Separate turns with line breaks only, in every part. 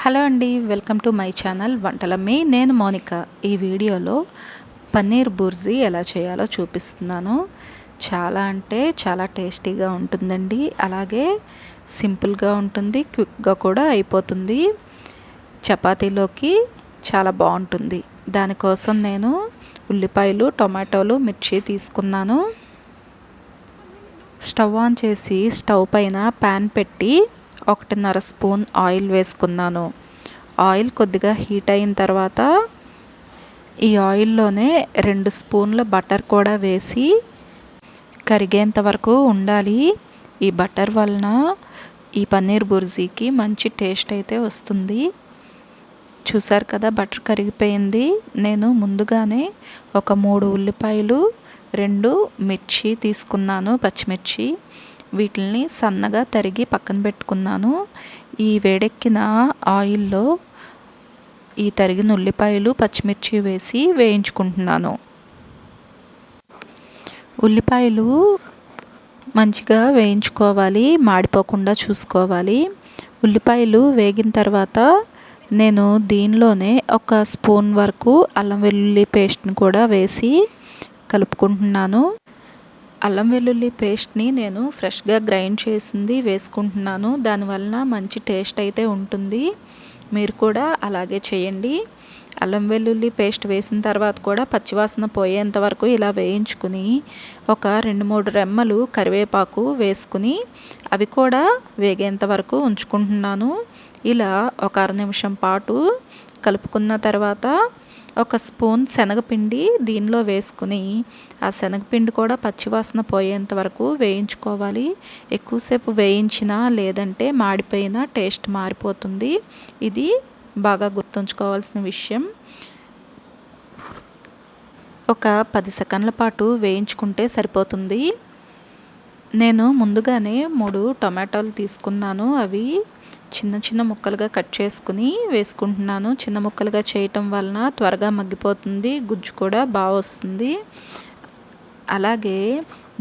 Hello అండి welcome to my channel Vantalammi నేను మోనిక. ఈ వీడియోలో పన్నీర్ బుర్జీ ఎలా చేయాలో చూపిస్తున్నాను. చాలా అంటే చాలా టేస్టీగా ఉంటుందండి. అలాగే సింపుల్గా ఉంటుంది క్విక్గా కూడా అయిపోతుంది. చపాతీలోకి చాలా బాగుంటుంది. దానికోసం నేను ఉల్లిపాయలు టొమాటోలు మిర్చి తీసుకున్నాను. స్టవ్ ఆన్ చేసి స్టవ్ పైన ప్యాన్ పెట్టి ఒకటిన్నర స్పూన్ ఆయిల్ వేసుకున్నాను. ఆయిల్ కొద్దిగా హీట్ అయిన తర్వాత ఈ ఆయిల్లోనే రెండు స్పూన్ల బటర్ కూడా వేసి కరిగేంత వరకు ఉండాలి. ఈ బటర్ వలన ఈ పన్నీర్ బుర్జీకి మంచి టేస్ట్ అయితే వస్తుంది. చూసారు కదా బటర్ కరిగిపోయింది. నేను ముందుగానే ఒక మూడు ఉల్లిపాయలు రెండు మిర్చి తీసుకున్నాను పచ్చిమిర్చి. వీటిని సన్నగా తరిగి పక్కన పెట్టుకున్నాను. ఈ వేడెక్కిన ఆయిల్లో ఈ తరిగిన ఉల్లిపాయలు పచ్చిమిర్చి వేసి వేయించుకుంటున్నాను. ఉల్లిపాయలు మంచిగా వేయించుకోవాలి మాడిపోకుండా చూసుకోవాలి. ఉల్లిపాయలు వేగిన తర్వాత నేను దీనిలోనే ఒక స్పూన్ వరకు అల్లం వెల్లుల్లి పేస్ట్ని కూడా వేసి కలుపుకుంటున్నాను. అల్లం వెల్లుల్లి పేస్ట్ని నేను ఫ్రెష్గా గ్రైండ్ చేసింది వేసుకుంటున్నాను. దానివలన మంచి టేస్ట్ అయితే ఉంటుంది. మీరు కూడా అలాగే చేయండి. అల్లం వెల్లుల్లి పేస్ట్ వేసిన తర్వాత కూడా పచ్చివాసన పోయేంత వరకు ఇలా వేయించుకుని ఒక రెండు మూడు రెమ్మలు కరివేపాకు వేసుకుని అవి కూడా వేగేంత వరకు ఉంచుకుంటున్నాను. ఇలా ఒక అర నిమిషం పాటు కలుపుకున్న తర్వాత ఒక స్పూన్ శనగపిండి దీనిలో వేసుకుని ఆ శనగపిండి కూడా పచ్చివాసన పోయేంత వరకు వేయించుకోవాలి. ఎక్కువసేపు వేయించినా లేదంటే మాడిపోయినా టేస్ట్ మారిపోతుంది. ఇది బాగా గుర్తుంచుకోవాల్సిన విషయం. ఒక పది సెకండ్ల పాటు వేయించుకుంటే సరిపోతుంది. నేను ముందుగానే మూడు టొమాటోలు తీసుకున్నాను. అవి చిన్న చిన్న ముక్కలుగా కట్ చేసుకుని వేసుకుంటున్నాను. చిన్న ముక్కలుగా చేయటం వలన త్వరగా మగ్గిపోతుంది గుజ్జు కూడా బాగా వస్తుంది. అలాగే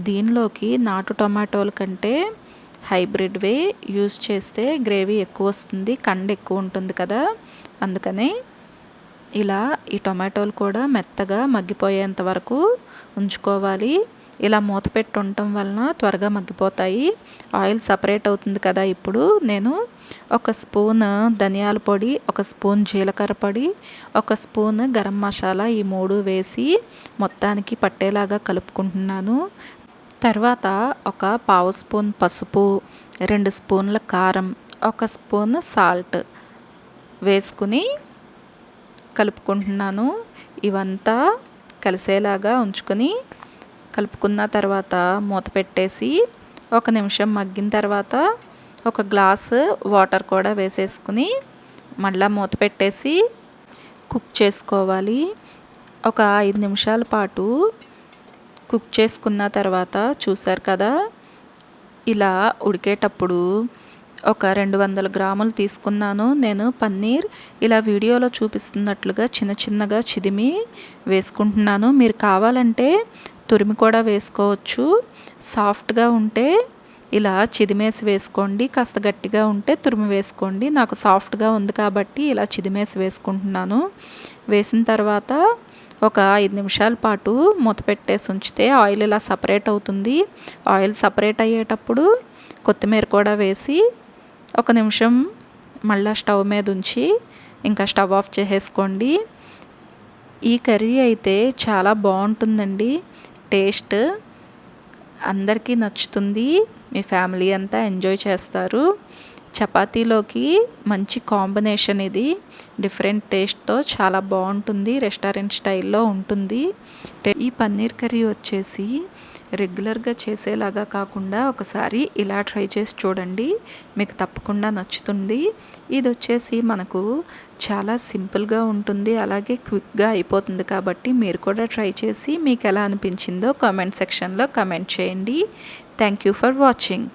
దీనిలోకి నాటు టొమాటోల కంటే హైబ్రిడ్వే యూస్ చేస్తే గ్రేవీ ఎక్కువ వస్తుంది కండ ఎక్కువ ఉంటుంది కదా. అందుకనే ఇలా ఈ టొమాటోలు కూడా మెత్తగా మగ్గిపోయేంత వరకు ఉంచుకోవాలి. ఇలా మూత పెట్టి ఉండటం వలన త్వరగా మగ్గిపోతాయి. ఆయిల్ సపరేట్ అవుతుంది కదా ఇప్పుడు. నేను ఒక స్పూన్ ధనియాల పొడి ఒక స్పూన్ జీలకర్ర పొడి ఒక స్పూన్ గరం మసాలా ఈ మూడు వేసి మొత్తానికి పట్టేలాగా కలుపుకుంటున్నాను. తర్వాత ఒక పావు స్పూన్ పసుపు రెండు స్పూన్ల కారం ఒక స్పూన్ సాల్ట్ వేసుకుని కలుపుకుంటున్నాను. ఇవంతా కలిసేలాగా ఉంచుకొని కలుపుకున్న తర్వాత మూత పెట్టేసి ఒక నిమిషం మగ్గిన తర్వాత ఒక గ్లాస్ వాటర్ కూడా వేసేసుకుని మళ్ళీ మూత పెట్టేసి కుక్ చేసుకోవాలి. ఒక ఐదు నిమిషాల పాటు కుక్ చేసుకున్న తర్వాత చూసారు కదా ఇలా ఉడికేటప్పుడు ఒక రెండు వందల గ్రాములు తీసుకున్నాను. నేను పన్నీర్ ఇలా వీడియోలో చూపిస్తున్నట్లుగా చిన్న చిన్నగా చిదిమి వేసుకుంటున్నాను. మీరు కావాలంటే తురిమి కూడా వేసుకోవచ్చు. సాఫ్ట్గా ఉంటే ఇలా చిదిమేసి వేసుకోండి. కాస్త గట్టిగా ఉంటే తురిమి వేసుకోండి. నాకు సాఫ్ట్గా ఉంది కాబట్టి ఇలా చిదిమేసి వేసుకుంటున్నాను. వేసిన తర్వాత ఒక ఐదు నిమిషాల పాటు మూత పెట్టేసి ఉంచితే ఆయిల్ ఇలా సపరేట్ అవుతుంది. ఆయిల్ సపరేట్ అయ్యేటప్పుడు కొత్తిమీర కూడా వేసి ఒక నిమిషం మళ్ళీ స్టవ్ మీద ఉంచి ఇంకా స్టవ్ ఆఫ్ చేసేసుకోండి. ఈ కర్రీ అయితే చాలా బాగుంటుందండి. టేస్ట్ అందరికీ నచ్చుతుంది. మీ ఫ్యామిలీ అంతా ఎంజాయ్ చేస్తారు. చపాతీలోకి మంచి కాంబినేషన్ ఇది. డిఫరెంట్ టేస్ట్తో చాలా బాగుంటుంది. రెస్టారెంట్ స్టైల్లో ఉంటుంది. ఈ పన్నీర్ కర్రీ వచ్చేసి రెగ్యులర్గా చేసేలాగా కాకుండా ఒకసారి ఇలా ట్రై చేసి చూడండి. మీకు తప్పకుండా నచ్చుతుంది. ఇది వచ్చేసి మనకు చాలా సింపుల్గా ఉంటుంది. అలాగే క్విక్గా అయిపోతుంది కాబట్టి మీరు కూడా ట్రై చేసి మీకు ఎలా అనిపించిందో కామెంట్ సెక్షన్లో కామెంట్ చేయండి. Thank you for watching.